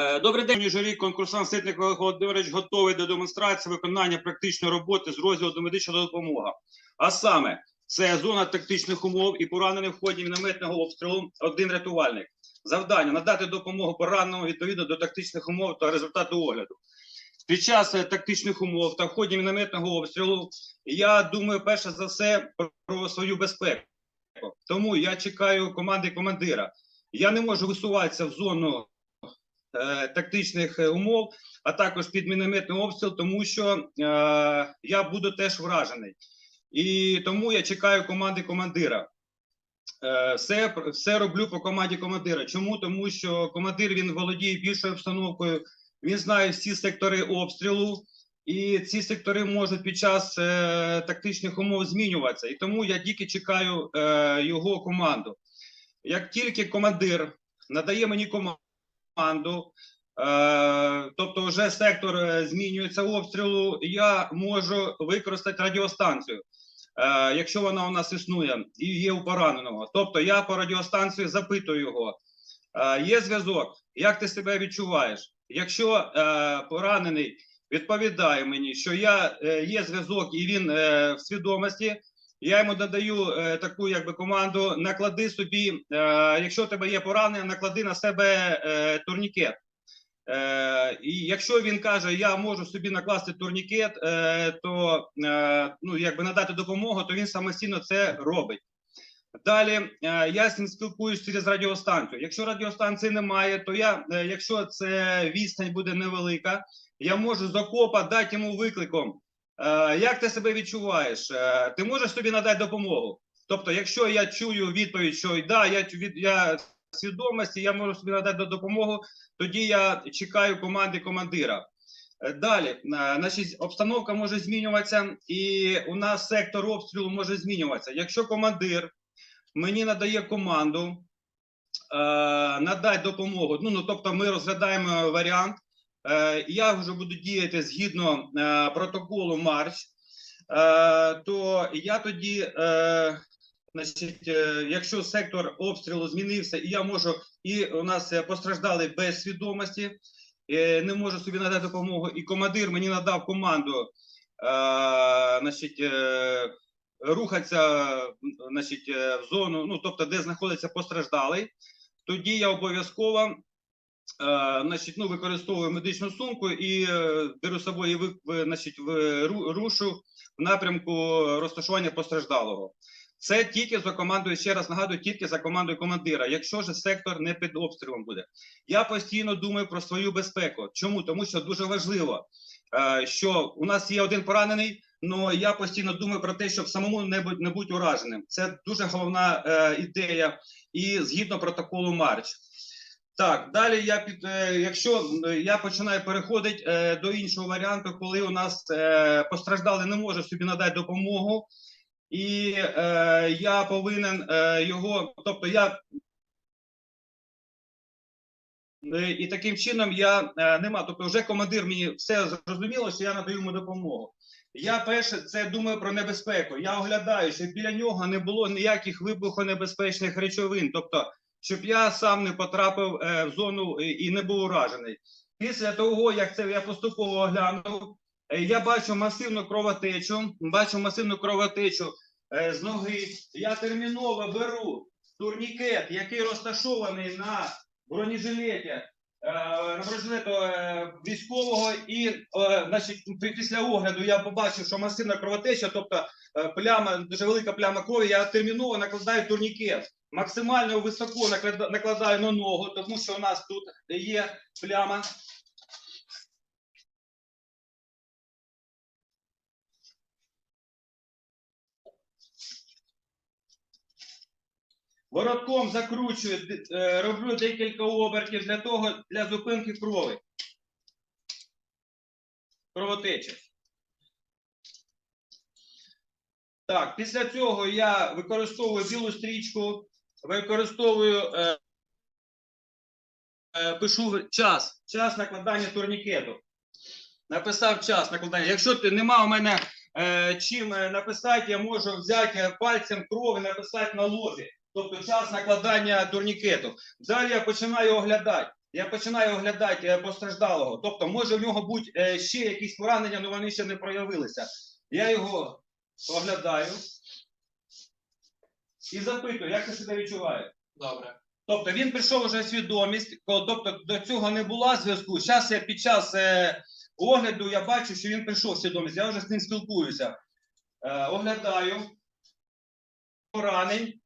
Е, Добрий день, журі. Конкурсант Ситник Володимирович готовий до демонстрації виконання практичної роботи з розділу медична допомога. А саме, це зона тактичних умов і поранений в ході мінометного обстрілу один рятувальник. Завдання надати допомогу пораненому відповідно до тактичних умов та результату огляду. Під час е, тактичних умов та в ході мінометного обстрілу я думаю, перше за все про свою безпеку. Тому я чекаю команди командира. Я не можу висуватися в зону тактичних е, умов, а також під мінометний обстріл, тому що е, я буду теж вражений. І тому я чекаю команди командира. Е, все, все роблю по команді командира. Чому? Тому що командир він володіє більшою обстановкою, він знає всі сектори обстрілу, і ці сектори можуть під час е, тактичних умов змінюватися. І тому я тільки чекаю е, його команду. Як тільки командир надає мені команду, е, тобто вже сектор е, змінюється обстрілу, я можу використати радіостанцію. Е, якщо вона у нас існує і є у пораненого, тобто я по радіостанції запитую його: є зв'язок, як ти себе відчуваєш? Якщо поранений відповідає мені, що я є зв'язок і він в свідомості, я йому додаю е, таку якби команду: наклади собі, е, якщо у тебе є поранення, наклади на себе е, турнікет. Е, і якщо він каже, я можу собі накласти турнікет, е, то е, ну, якби надати допомогу, то він самостійно це робить. Далі е, я з ним спілкуюсь через радіостанцію. Якщо радіостанції немає, то я, е, якщо це відстань буде невелика, я можу з окопа дати йому викликом. Е, як ти себе відчуваєш? Е, ти можеш собі надати допомогу? Тобто, якщо я чую відповідь, що да, я я свідомості, я можу собі надати допомогу, тоді я чекаю команди командира. Е, Далі, значить, обстановка може змінюватися, і у нас сектор обстрілу може змінюватися. Якщо командир мені надає команду, надай допомогу. Ну, ну тобто, ми розглядаємо варіант. Е, я вже буду діяти згідно е, протоколу Марч, е, то я тоді, значить, якщо сектор обстрілу змінився, і я можу, і у нас постраждали без свідомості, не можу собі надати допомогу, і командир мені надав команду, значить, рухатися значить, в зону, ну тобто, де знаходиться постраждалий, тоді я обов'язково значить, ну, використовую медичну сумку і е, беру з собою значить, в, рушу в напрямку розташування постраждалого. Це тільки за командою, ще раз нагадую, тільки за командою командира, якщо ж сектор не під обстрілом буде. Я постійно думаю про свою безпеку. Чому? Тому що дуже важливо, е, що у нас є один поранений, але я постійно думаю про те, щоб самому не бути ураженим. Це дуже головна е, ідея, і згідно протоколу Марч. Так, далі я під е, якщо я починаю переходити е, до іншого варіанту, коли у нас е, постраждалий не може собі надати допомогу, і я повинен його, тобто я. І таким чином я нема. Тобто, вже командир мені все зрозуміло, що я надаю йому допомогу. Я перше це думаю про небезпеку. Я оглядаю, щоб біля нього не було ніяких вибухонебезпечних речовин. Тобто, щоб я сам не потрапив е, в зону і не був уражений. Після того, як це я поступово оглянув, е, я бачу масивну кровотечу, бачу масивну кровотечу е, з ноги. Я терміново беру турнікет, який розташований на бронежилеті, е, на бронежилету е, військового, і е, значить, після огляду я побачив, що масивна кровотеча, тобто е, пляма, дуже велика пляма крові, я терміново накладаю турнікет. Максимально високо накладаю на ногу, тому що у нас тут є пляма. Воротком закручую, е, роблю декілька обертів для того, для зупинки крові. Кровотечі. Так, після цього я використовую білу стрічку, використовую, е, е, пишу час, час накладання турнікету. Написав час накладання. Якщо ти- нема у мене е, чим е, написати, я можу взяти пальцем кров і написати на лобі. Тобто час накладання турнікету. Далі я починаю оглядати. Я починаю оглядати е, постраждалого. Тобто, може в нього бути е, ще якісь поранення, але вони ще не проявилися. Я його оглядаю і запитую, як ти себе відчуваєш. Добре. Тобто він прийшов уже свідомість, тобто до цього не було зв'язку. Зараз я під час е, огляду я бачу, що він прийшов свідомість, я вже з ним спілкуюся. Е, оглядаю поранень,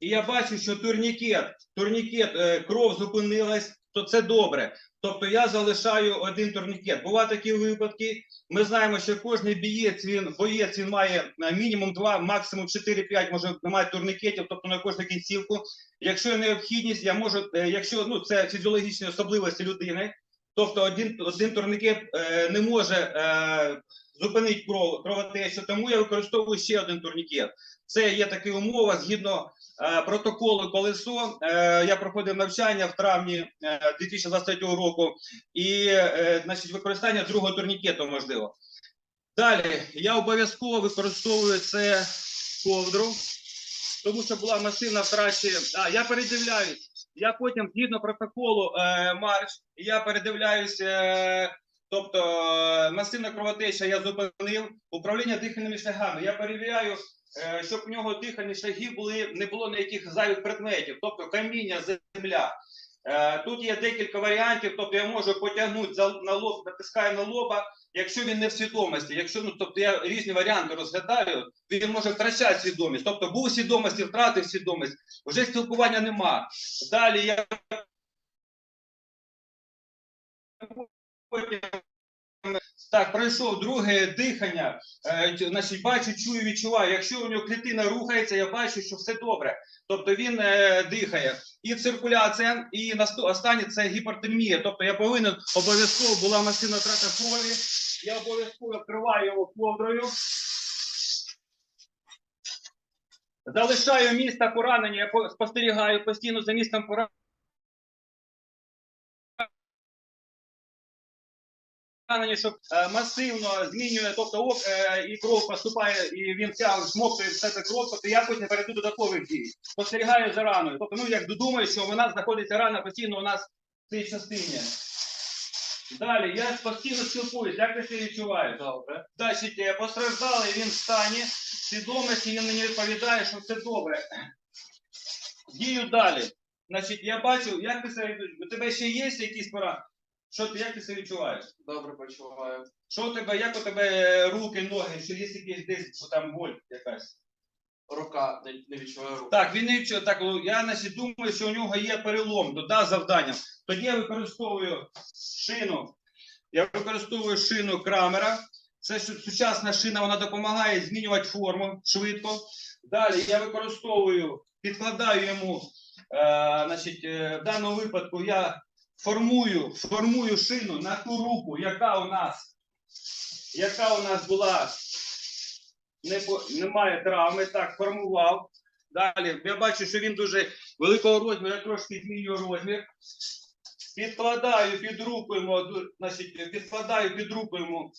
і я бачу, що турнікет, турнікет, е, кров зупинилась, то це добре. Тобто я залишаю один турнікет. Бувають такі випадки. Ми знаємо, що кожен бієць, він боєць він має е, мінімум 2, максимум 4-5, може немає турнікетів, тобто на кожну кінцівку. Якщо є необхідність, я можу, е, якщо ну це фізіологічні особливості людини, тобто один, один турнікет е, не може е, зупинити кров, кровотечу, тому я використовую ще один турнікет. Це є така умова згідно е, протоколу колесо. Е, я проходив навчання в травні е, 2023 року, і е, значить, використання другого турнікету можливо. Далі я обов'язково використовую це ковдру тому що була масивна втрача. А я передивляюсь. Я потім, згідно протоколу е, марш, я передивляюсь. Е, тобто е, масивна кровотеча я зупинив. Управління дихальними шляхами. Я перевіряю, е, щоб у нього дихальні шляхи були не було ніяких зайвих предметів, тобто каміння, земля. Е, тут є декілька варіантів, тобто я можу потягнути на лоб, натискаю на лоба, якщо він не в свідомості. Якщо ну тобто я різні варіанти розглядаю, він може втрачати свідомість. Тобто був свідомості, втратив свідомість, вже спілкування нема. Далі я так, пройшов друге дихання, е, значить, бачу, чую, відчуваю. Якщо у нього клітина рухається, я бачу, що все добре. Тобто він е, дихає. І циркуляція, і останнє це гіпертермія. Тобто я повинен обов'язково була масивна втрата крові. Я обов'язково вкриваю його ковдрою. Залишаю місце поранення, я спостерігаю постійно за місцем поранення. Щоб е, масивно змінює, тобто ок, е, і кров поступає, і він тягне, смоктує в себе кров, тобто я потім перейду додаткових дій. Спостерігаю за раною. Тобто, ну як думаю, що вона знаходиться рана постійно у нас в цій частині. Далі, я постійно спілкуюсь, як ти себе відчуваєш? Добре. Значить, е, постраждалий він в стані свідомості, він мені відповідає, що все добре. Дію далі. Значить, я бачу, як ти себе у тебе ще є якісь пора? Що ти, як ти себе відчуваєш? Добре почуваю. Що у тебе, як у тебе руки, ноги, що є якісь десь там боль якась? Рука не, не відчуваю руку. Так, він не відчув. Так, ну, я значить, думаю, що у нього є перелом, то да, завдання. Тоді я використовую шину. Я використовую шину крамера. Це сучасна шина, вона допомагає змінювати форму швидко. Далі я використовую, підкладаю йому, е, значить, е, в даному випадку я формую, формую шину на ту руку, яка у нас, яка у нас була не немає травми, так, формував. Далі я бачу, що він дуже великого розміру, я трошки змінюю розмір. Підкладаю під руку йому, значить, підкладаю під руку йому.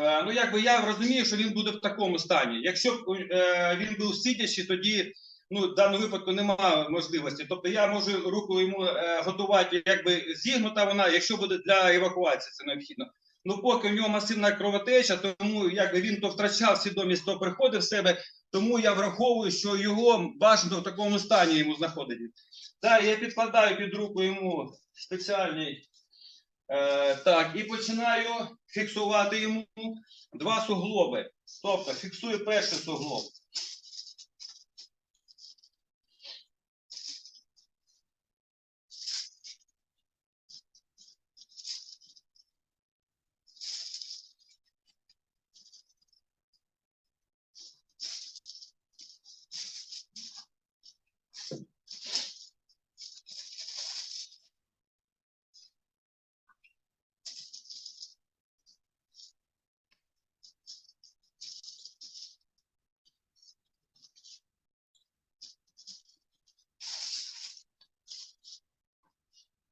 Е, ну, якби я розумію, що він буде в такому стані. Якщо б е, він був сидячий, тоді ну, в даному випадку немає можливості. Тобто я можу руку йому е, готувати, якби зігнута вона, якщо буде для евакуації, це необхідно. Ну, поки в нього масивна кровотеча, тому якби він то втрачав свідомість, то приходив в себе. Тому я враховую, що його бажано в такому стані йому знаходити. Далі я підкладаю під руку йому спеціальний. Е, так, і починаю фіксувати йому два суглоби. Тобто фіксую перший суглоб.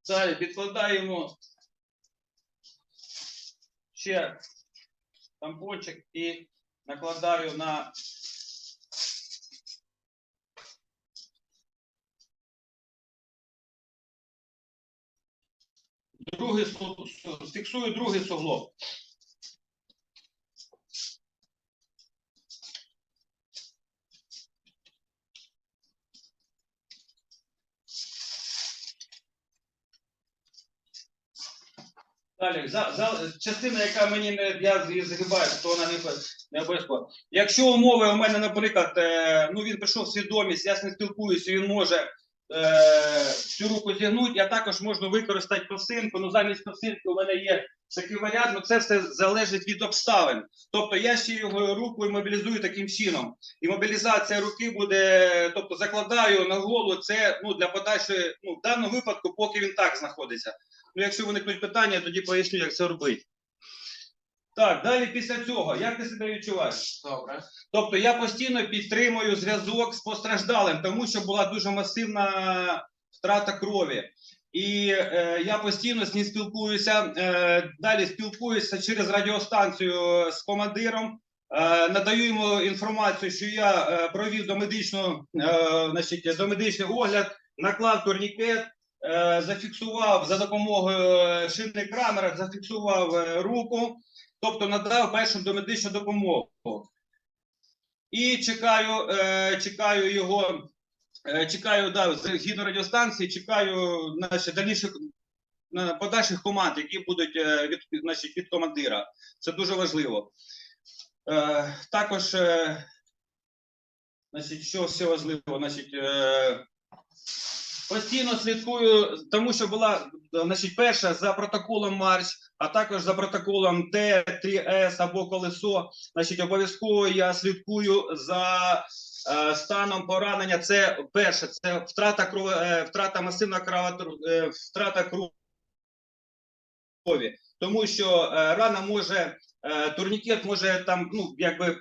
Далі підкладаємо ще тампончик і накладаю на Другий су- су- фіксую другий суглоб. Далі, за, за, частина, яка мені не я її загибаю, то вона не, не обов'язково. Якщо умови у мене, наприклад, е, ну він прийшов в свідомість, я з ним спілкуюся, він може е, цю руку зігнути, я також можу використати косинку, ну замість косинки у мене є такий варіант, ну це все залежить від обставин. Тобто я ще його руку мобілізую таким чином. І мобілізація руки буде, тобто закладаю на голову, це ну, для подальшої, ну, в даному випадку, поки він так знаходиться. Ну, якщо виникнуть питання, тоді поясню, як це робити. Так, далі після цього, як ти себе відчуваєш? Добре. Тобто я постійно підтримую зв'язок з постраждалим, тому що була дуже масивна втрата крові. І е, я постійно з ним спілкуюся. Е, далі спілкуюся через радіостанцію з командиром. Е, надаю йому інформацію, що я е, провів домедичну, е, значить, домедичний огляд, наклав турнікет, зафіксував за допомогою шинних камер, зафіксував е, руку, тобто надав першу домедичну допомогу. І чекаю, е, чекаю його, е, чекаю да, згідно радіостанції, чекаю наші дальніших е, подальших команд, які будуть е, від, значить, від командира. Це дуже важливо. Е, також, е, значить, що ще важливо, значить, е, постійно слідкую, тому що була значить, перша за протоколом Марш, а також за протоколом Т3С або колесо. Значить, обов'язково я слідкую за е, станом поранення. Це перше, це втрата кров, е, втрата масивна кровотор, е, втрата крові. Тому що рана може, турнікет може там, ну якби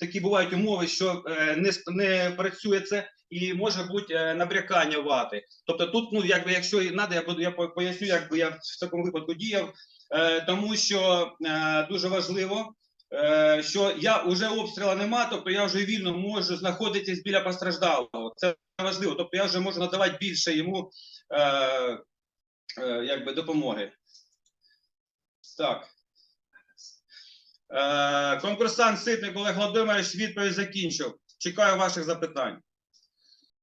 такі бувають умови, що е, не, не працює це. І може бути е, набрякання вати. Тобто тут, ну якби якщо і треба, я буду я поясню, як би я в такому випадку діяв, е, тому що е, дуже важливо, е, що я вже обстріла нема, тобто я вже вільно можу знаходитись біля постраждалого. Це важливо. Тобто я вже можу надавати більше йому е, е, якби допомоги. Так. Е, конкурсант Ситник Олег Володимирович відповідь закінчив. Чекаю ваших запитань.